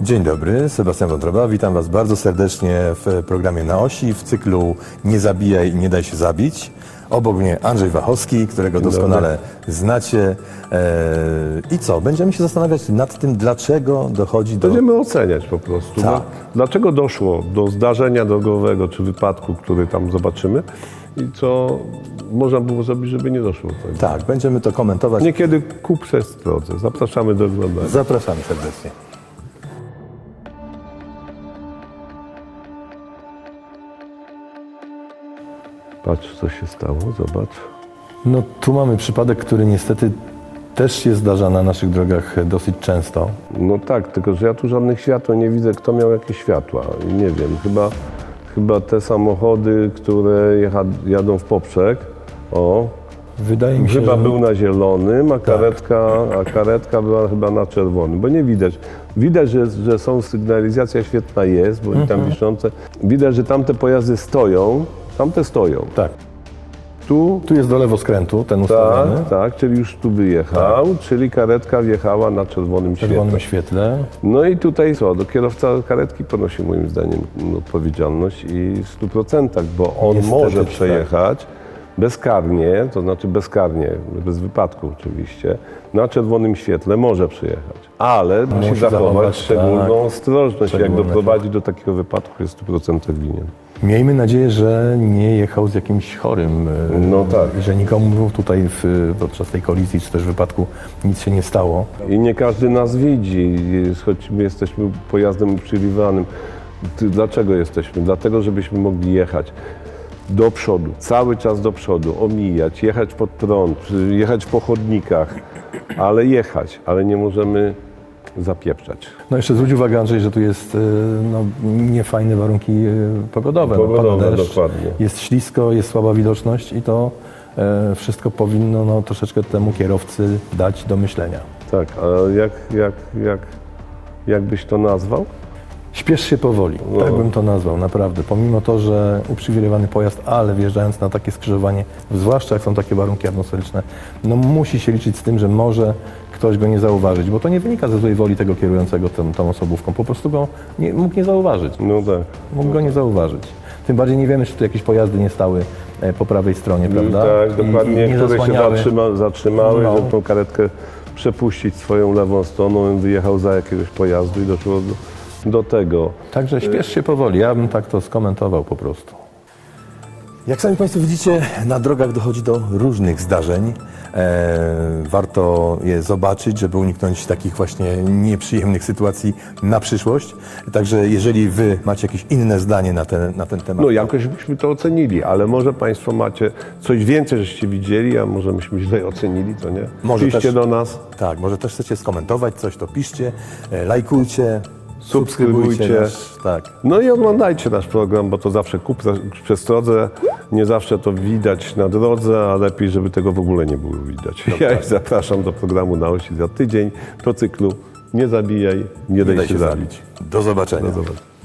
Dzień dobry, Sebastian Wątroba. Witam Was bardzo serdecznie w programie Na Osi w cyklu Nie zabijaj, nie daj się zabić. Obok mnie Andrzej Wachowski, którego doskonale znacie. Eee, I co? Będziemy się zastanawiać nad tym, dlaczego dochodzi do... Będziemy oceniać po prostu. Tak. Dlaczego doszło do zdarzenia drogowego czy wypadku, który tam zobaczymy i co można było zrobić, żeby nie doszło do tego. Tak, będziemy to komentować. Niekiedy ku przestrodze. Zapraszamy do oglądania. Zapraszamy serdecznie. Patrz, co się stało, zobacz. No tu mamy przypadek, który niestety też się zdarza na naszych drogach dosyć często. No tak, tylko że ja tu żadnych światła nie widzę. Kto miał jakieś światła? Nie wiem, chyba, chyba te samochody, które jecha, jadą w poprzek. O, Wydaje mi się, Chyba że... był na zielonym, a karetka, a karetka była chyba na czerwonym, bo nie widać. Widać, że, że są sygnalizacja świetna jest, bo Mhm. tam wiszące. Widać, że tamte pojazdy stoją, tamte stoją. Tak. Tu, Tu jest do lewoskrętu, ten ustawiony. tak, tak, czyli już tu wyjechał, czyli karetka wjechała na czerwonym W czerwonym świetle. świetle. No i tutaj co, do kierowca karetki ponosi moim zdaniem odpowiedzialność i w 100%, bo on Niestety, może tak. przejechać bezkarnie, to znaczy bezkarnie, bez wypadku oczywiście, na czerwonym świetle może przejechać, ale musi, zachować zachować, szczególną tak, ostrożność, jak szczególne, doprowadzi do takiego wypadku jest w 100% winien. Miejmy nadzieję, że nie jechał z jakimś chorym. e, No tak. Że nikomu tutaj w, podczas tej kolizji czy też wypadku nic się nie stało. I nie każdy nas widzi, choć my jesteśmy pojazdem uprzywilejowanym. Dlaczego jesteśmy? Dlatego, żebyśmy mogli jechać do przodu, cały czas do przodu, omijać, jechać pod prąd, jechać po chodnikach, ale jechać, ale nie możemy zapieprzać. No jeszcze zwróć uwagę Andrzej, że tu jest e, no, niefajne warunki pogodowe. No, Pogodowe, deszcz, dokładnie. Jest ślisko, jest słaba widoczność i to e, wszystko powinno no, troszeczkę temu kierowcy dać do myślenia. Tak, a jak, jak, jak, jak byś to nazwał? Śpiesz się powoli, No. tak bym to nazwał, naprawdę. Pomimo to, że uprzywilejowany pojazd, ale wjeżdżając na takie skrzyżowanie, zwłaszcza jak są takie warunki atmosferyczne, no musi się liczyć z tym, że może ktoś go nie zauważyć, bo to nie wynika ze złej woli tego kierującego tą, tą osobówką. Po prostu go nie, mógł nie zauważyć. No tak. Mógł go nie zauważyć. Tym bardziej nie wiemy, czy tu jakieś pojazdy nie stały e, po prawej stronie, prawda? Tak, I- dokładnie, i nie które się zatrzyma, zatrzymały, No. żeby tą karetkę przepuścić swoją lewą stroną, on wyjechał za jakiegoś pojazdu i doszło do, do tego. Także śpiesz się powoli, ja bym tak to skomentował po prostu. Jak sami Państwo widzicie, na drogach dochodzi do różnych zdarzeń. E, warto je zobaczyć, żeby uniknąć takich właśnie nieprzyjemnych sytuacji na przyszłość. Także jeżeli Wy macie jakieś inne zdanie na ten, na ten temat, No jakoś byśmy to ocenili, ale może Państwo macie coś więcej, żeście widzieli, a może myśmy źle ocenili, to nie? Może Piszcie też- do nas. tak, może też chcecie skomentować coś, to piszcie, e, lajkujcie, Subskrybujcie. nasz, tak. No i oglądajcie nasz program, bo to zawsze kup przez drodze. Nie zawsze to widać na drodze, a lepiej, żeby tego w ogóle nie było widać. Ja ich zapraszam do programu na osi za tydzień, do cyklu Nie zabijaj, nie, Nie daj, daj się się zabić. zabić. Do zobaczenia. Do zobaczenia.